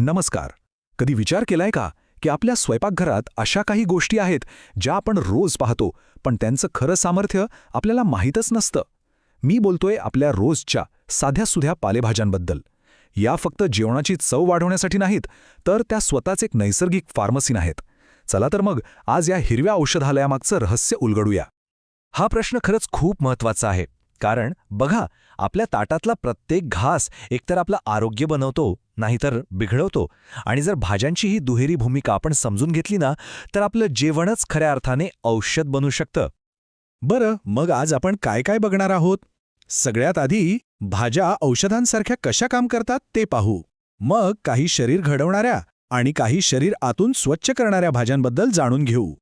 नमस्कार. कधी विचार केलाय का की आपल्या स्वयंपाकघरात अशा काही गोष्टी आहेत ज्या आपण रोज पाहतो पण त्यांचं खरं सामर्थ्य आपल्याला माहीतच नसतं? मी बोलतोय आपल्या रोजच्या साध्यासुध्या पालेभाज्यांबद्दल. या फक्त जेवणाची चव वाढवण्यासाठी नाहीत तर त्या स्वतःच एक नैसर्गिक फार्मसी नाहीत. चला तर मग आज या हिरव्या औषधालयामागचं रहस्य उलगडूया. हा प्रश्न खरंच खूप महत्त्वाचा आहे. कारण बघा आपल्या ताटातला प्रत्येक घास एकतर आपलं आरोग्य बनवतो नाहीतर बिघडवतो. आणि जर भाज्यांची ही दुहेरी भूमिका आपण समजून घेतली ना तर आपलं जेवणच खऱ्या अर्थाने औषध बनू शकतं. बरं मग आज आपण काय काय बघणार आहोत? सगळ्यात आधी भाज्या औषधांसारख्या कशा काम करतात ते पाहू. मग काही शरीर घडवणाऱ्या आणि काही शरीर आतून स्वच्छ करणाऱ्या भाज्यांबद्दल जाणून घेऊ.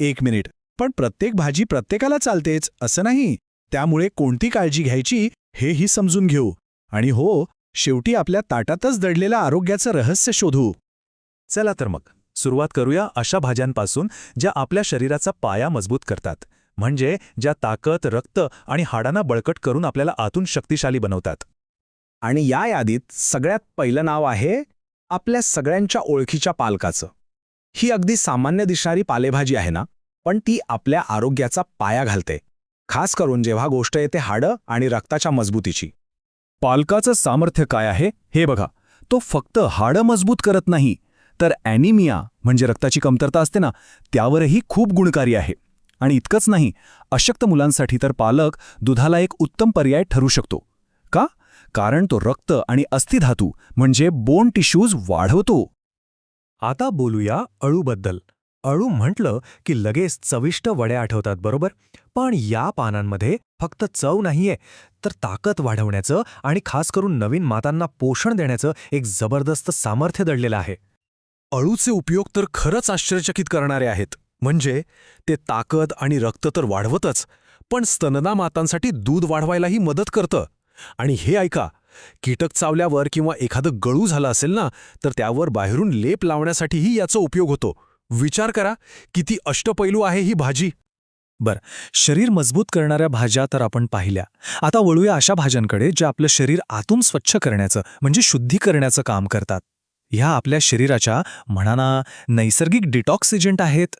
एक मिनिट पण प्रत्येक भाजी प्रत्येकाला चालतेच असं नाही. त्यामुळे कोणती काळजी घ्यायची हेही समजून घेऊ. आणि हो शेवटी आपल्या ताटातच दडलेलं आरोग्याचं रहस्य शोधू. चला तर मग सुरुवात करूया अशा भाज्यांपासून ज्या आपल्या शरीराचा पाया मजबूत करतात. म्हणजे ज्या ताकद रक्त आणि हाडांना बळकट करून आपल्याला आतून शक्तिशाली बनवतात. आणि या यादीत सगळ्यात पहिलं नाव आहे आपल्या सगळ्यांच्या ओळखीच्या पालकाचं. ही अगदी सामान्य दिसणारी पालेभाजी आहे ना पण ती आपल्या आरोग्याचा पाया घालते. खास करून जेव्हा गोष्ट येते हाडं आणि रक्ताच्या मजबूतीची. पालकाचं सामर्थ्य काय आहे हे बघा. तो फक्त हाडं मजबूत करत नाही तर ॲनिमिया म्हणजे रक्ताची कमतरता असते ना त्यावरही खूप गुणकारी आहे. आणि इतकंच नाही अशक्त मुलांसाठी तर पालक दुधाला एक उत्तम पर्याय ठरू शकतो. का? कारण तो रक्त आणि अस्थिधातू म्हणजे बोन टिश्यूज वाढवतो. आता बोलूया अळूबद्दल. अळू म्हटलं की लगेच चविष्ट वड्या आठवतात बरोबर? पण या पानांमध्ये फक्त चव नाहीये. तर ताकद वाढवण्याचं आणि खास करून नवीन मातांना पोषण देण्याचं एक जबरदस्त सामर्थ्य दडलेलं आहे. अळूचे उपयोग तर खरंच आश्चर्यचकित करणारे आहेत. म्हणजे ते ताकद आणि रक्त तर वाढवतच पण स्तनदा मातांसाठी दूध वाढवायलाही मदत करतं. आणि हे ऐका कीटक चावल्यावर किंवा एखादं गळू झालं असेल ना तर त्यावर बाहेरून लेप लावण्यासाठीही याचा उपयोग होतो. विचार करा किती अष्टपैलू आहे ही भाजी. बर शरीर मजबूत करणाऱ्या भाज्या तर आपण पाहिल्या. आता वळूया अशा भाज्यांकडे ज्या आपलं शरीर आतून स्वच्छ करण्याचं म्हणजे शुद्धी करण्याचं काम करतात. ह्या आपल्या शरीराच्या म्हणाना नैसर्गिक डिटॉक्स एजंट आहेत.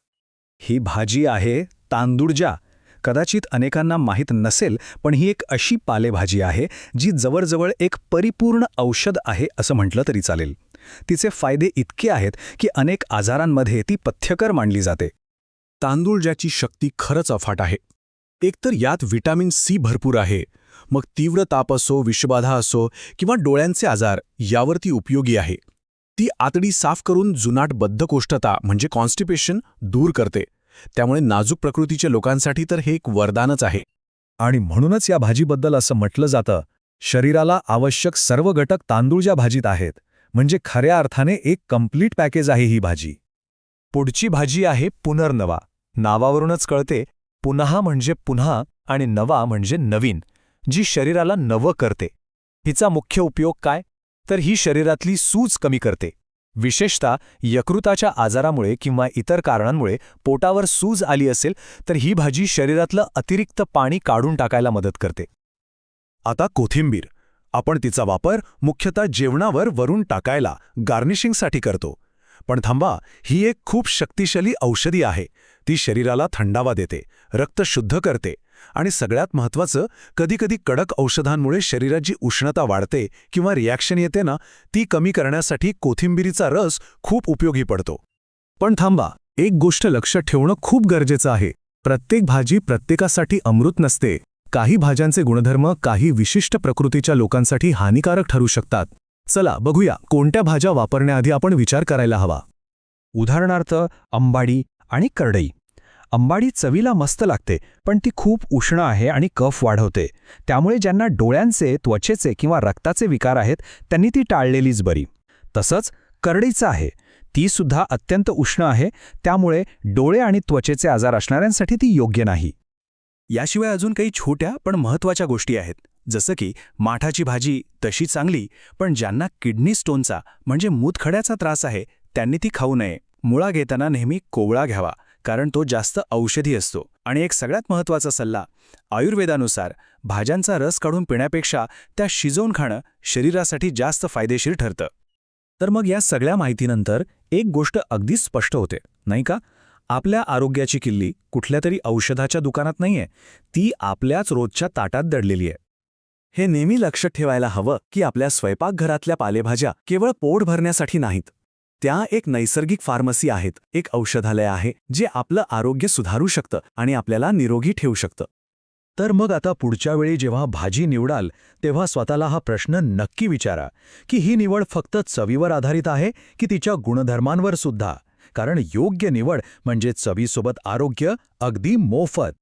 ही भाजी आहे तांदूळजा कदाचित अनेकांना माहीत नसेल पण ही एक अशी पालेभाजी आहे जी जवळजवळ एक परिपूर्ण औषध आहे असं म्हटलं तरी चालेल. तिचे फायदे इतके आहेत की अनेक आजारांमध्ये ती पथ्यकर मांडली जाते. तांदूळ ज्याची शक्ती खरंच अफाट आहे. एकतर यात व्हिटॅमिन सी भरपूर आहे. मग तीव्र ताप असो विषबाधा असो किंवा डोळ्यांचे आजार यावर ती उपयोगी आहे. ती आतडी साफ करून जुनाट बद्धकोष्ठता म्हणजे कॉन्स्टिपेशन दूर करते. त्यामुळे नाजूक प्रकृतीच्या लोकांसाठी तर हे एक वरदानच आहे. आणि म्हणूनच या भाजीबद्दल असं म्हटलं जातं शरीराला आवश्यक सर्व घटक तांदूळ ज्या भाजीत आहेत म्हणजे खऱ्या अर्थाने एक कंप्लीट पॅकेज आहे ही भाजी. पुढची भाजी आहे पुनर्नवा. नावावरूनच कळते पुन्हा म्हणजे पुन्हा आणि नवा म्हणजे नवीन जी शरीराला नवं करते. हिचा मुख्य उपयोग काय? तर ही शरीरातली सूज कमी करते. विशेषतः यकृताच्या आजारामुळे किंवा इतर कारणांमुळे पोटावर सूज आली असेल तर ही भाजी शरीरातलं अतिरिक्त पाणी काढून टाकायला मदत करते. आता कोथिंबीर. आपण तिचा वापर मुख्यतः जेवणावर वरून टाकायला गार्निशिंगसाठी करतो. पण थांबा ही एक खूप शक्तिशाली औषधी आहे. ती शरीराला थंडावा देते रक्त शुद्ध करते आणि सगळ्यात महत्त्वाचं कधीकधी कडक औषधांमुळे शरीराची उष्णता वाढते किंवा रिॲक्शन येते ना ती कमी करण्यासाठी कोथिंबिरीचा रस खूप उपयोगी पडतो. पण थांबा एक गोष्ट लक्षात ठेवणं खूप गरजेचं आहे. प्रत्येक भाजी प्रत्येकासाठी अमृत नसते. काही भाज्यांचे गुणधर्म काही विशिष्ट प्रकृतीच्या लोकांसाठी हानिकारक ठरू शकतात. चला बघूया कोणत्या भाज्या वापरण्याआधी आपण विचार करायला हवा. उदाहरणार्थ अंबाडी आणि करडई. अंबाडी चवीला मस्त लागते पण ती खूप उष्ण आहे आणि कफ वाढवते. त्यामुळे ज्यांना डोळ्यांचे त्वचेचे किंवा रक्ताचे विकार आहेत त्यांनी ती टाळलेलीच बरी. तसंच करडईचं आहे. ती सुद्धा अत्यंत उष्ण आहे त्यामुळे डोळे आणि त्वचेचे आजार असणाऱ्यांसाठी ती योग्य नाही. याशिवाय अजून काही छोट्या पण महत्त्वाच्या गोष्टी आहेत. जसं की माठाची भाजी तशी चांगली पण ज्यांना किडनी स्टोनचा म्हणजे मूतखड्याचा त्रास आहे त्यांनी ती खाऊ नये. मुळा घेताना नेहमी कोवळा घ्यावा कारण तो जास्त औषधी असतो. आणि एक सगळ्यात महत्त्वाचा सल्ला आयुर्वेदानुसार भाज्यांचा रस काढून पिण्यापेक्षा त्या शिजवून खाणं शरीरासाठी जास्त फायदेशीर ठरतं. तर मग या सगळ्या माहितीनंतर एक गोष्ट अगदी स्पष्ट होते नाही का? आपल्या आरोग्याची किल्ली कुठल्या तरी औषधाच्या दुकानात नाहीये. ती आपल्याच रोजच्या ताटात दडलेली आहे. हे नेहमी लक्षात ठेवायला हवं की आपल्या स्वयंपाकघरातल्या पालेभाज्या केवळ पोट भरण्यासाठी नाहीत. त्या एक नैसर्गिक फार्मसी आहेत. एक औषधालय आहे जे आपलं आरोग्य सुधारू शकतं आणि आपल्याला निरोगी ठेवू शकतं. तर मग आता पुढच्या वेळी जेव्हा भाजी निवडाल तेव्हा स्वतःला हा प्रश्न नक्की विचारा की ही निवड फक्त चवीवर आधारित आहे की तिच्या गुणधर्मांवर सुद्धा? कारण योग्य निवड म्हणजे चवीसोबत आरोग्य अगदी मोफत.